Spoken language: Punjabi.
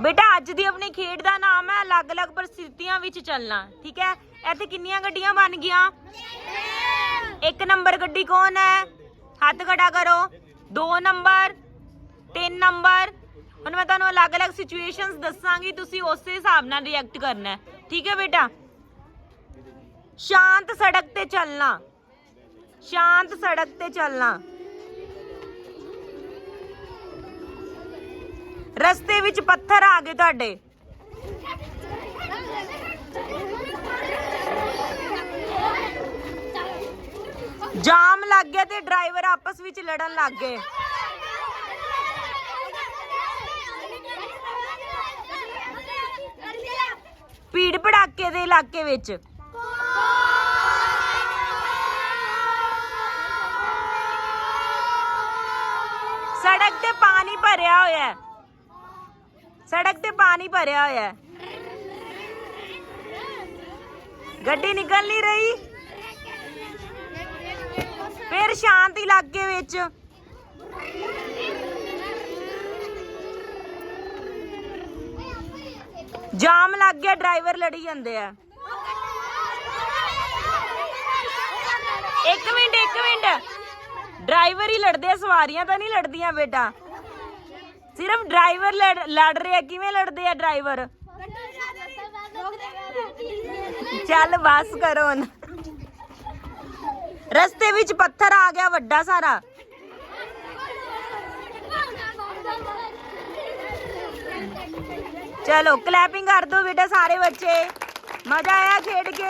ਬੇਟਾ, ਅੱਜ ਦੀ ਆਪਣੀ ਖੇਡ ਦਾ ਨਾਮ ਹੈ ਅਲੱਗ-ਅਲੱਗ ਪਰਿਸਥਿਤੀਆਂ ਵਿੱਚ ਚੱਲਣਾ, ਠੀਕ ਹੈ? ਇੱਥੇ ਕਿੰਨੀਆਂ ਗੱਡੀਆਂ ਬਣ ਗਈਆਂ? ਇੱਕ ਨੰਬਰ ਗੱਡੀ ਕੌਣ ਹੈ? ਹੱਥ ਖੜਾ ਕਰੋ। 2 ਨੰਬਰ 3 ਨੰਬਰ। ਹੁਣ ਮੈਂ ਤੁਹਾਨੂੰ ਅਲੱਗ-ਅਲੱਗ ਸਿਚੁਏਸ਼ਨਸ ਦੱਸਾਂਗੀ, ਤੁਸੀਂ ਉਸੇ ਹਿਸਾਬ ਨਾਲ ਰਿਐਕਟ ਕਰਨਾ ਹੈ। ਠੀਕ ਹੈ ਬੇਟਾ? ਸ਼ਾਂਤ ਸੜਕ ਤੇ ਚੱਲਣਾ। ਸ਼ਾਂਤ ਸੜਕ ਤੇ ਚੱਲਣਾ। ਰਸਤੇ ਵਿੱਚ ਪੱਥਰ ਆ ਗਏ ਤੁਹਾਡੇ। ਜਾਮ ਲੱਗ ਗਿਆ ਤੇ ਡਰਾਈਵਰ ਆਪਸ ਵਿੱਚ ਲੜਨ ਲੱਗ ਗਏ। ਭੀੜ ਭੜਾਕੇ ਦੇ ਇਲਾਕੇ ਵਿੱਚ। ਸੜਕ ਤੇ ਪਾਣੀ ਭਰਿਆ ਹੋਇਆ ਹੈ। ਸੜਕ ਤੇ ਪਾਣੀ ਭਰਿਆ ਹੋਇਆ ਹੈ। ਗੱਡੀ ਨਿਕਲ ਨਹੀਂ ਰਹੀ। ਫਿਰ ਸ਼ਾਂਤ ਇਲਾਕੇ ਵਿੱਚ। ਜਾਮ ਲੱਗ ਗਿਆ, ਡਰਾਈਵਰ ਲੜੀ ਜਾਂਦੇ ਆ। ਇੱਕ ਮਿੰਟ ਇੱਕ ਮਿੰਟ। ਡਰਾਈਵਰ ਹੀ ਲੜਦੇ ਆ, ਸਵਾਰੀਆਂ ਤਾਂ ਨਹੀਂ ਲੜਦੀਆਂ ਬੇਟਾ। ਸਿਰਫ ਡਰਾਈਵਰ ਲੜ- ਲੜ ਰਿਹਾ, ਕਿਵੇਂ ਲੜਦੇ ਆ ਡਰਾਈਵਰ? ਚੱਲ ਬਸ ਕਰੋ ਹੁਣ। ਰਸਤੇ ਵਿੱਚ ਪੱਥਰ ਆ ਗਿਆ ਵੱਡਾ ਸਾਰਾ। ਚਲੋ ਕਲੈਪਿੰਗ ਕਰ ਦਿਓ ਬੇਟਾ ਸਾਰੇ ਬੱਚੇ। ਮਜ਼ਾ ਆਇਆ ਖੇਡ ਕੇ?